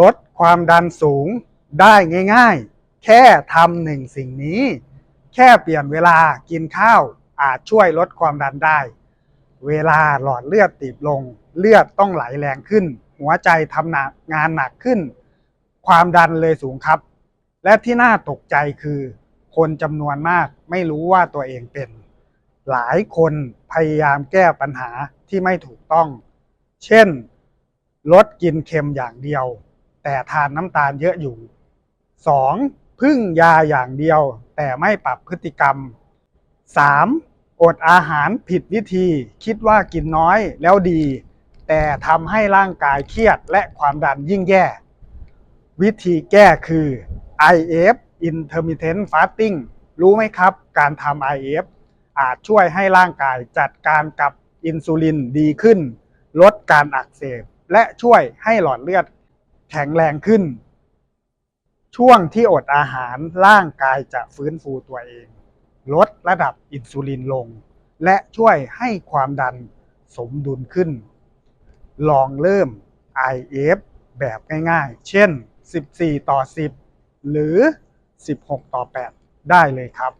ลดความดันสูงได้ง่ายๆ แค่ทำหนึ่งสิ่งนี้ แค่เปลี่ยนเวลากินข้าวอาจช่วยลดความดันได้ เวลาหลอดเลือดตีบลง เลือดต้องไหลแรงขึ้น หัวใจทำหนักงานหนักขึ้น ความดันเลยสูงครับ และที่น่าตกใจคือ คนจำนวนมากไม่รู้ว่าตัวเองเป็น หลายคนพยายามแก้ปัญหาที่ไม่ถูกต้อง เช่น ลดกินเค็มอย่างเดียว แต่ทานน้ำตาลเยอะอยู่ 2. พึ่งยาอย่างเดียว แต่ไม่ปรับพฤติกรรม 3. อดอาหารผิดวิธี คิดว่ากินน้อยแล้วดี แต่ทำให้ร่างกายเครียดและความดันยิ่งแย่ วิธีแก้คือ IF intermittent fasting รู้ไหมครับ การทำ IF อาจช่วยให้ร่างกายจัดการกับอินซูลินดีขึ้น ลดการอักเสบ และช่วยให้หลอดเลือด แข็งแรงขึ้น ช่วงที่อดอาหารร่างกายจะฟื้นฟูตัวเอง ลดระดับอินซูลินลง และช่วยให้ความดันสมดุลขึ้น ลองเริ่ม IF แบบง่ายๆ เช่น 14 ต่อ 10 หรือ 16 ต่อ 8 ได้เลยครับ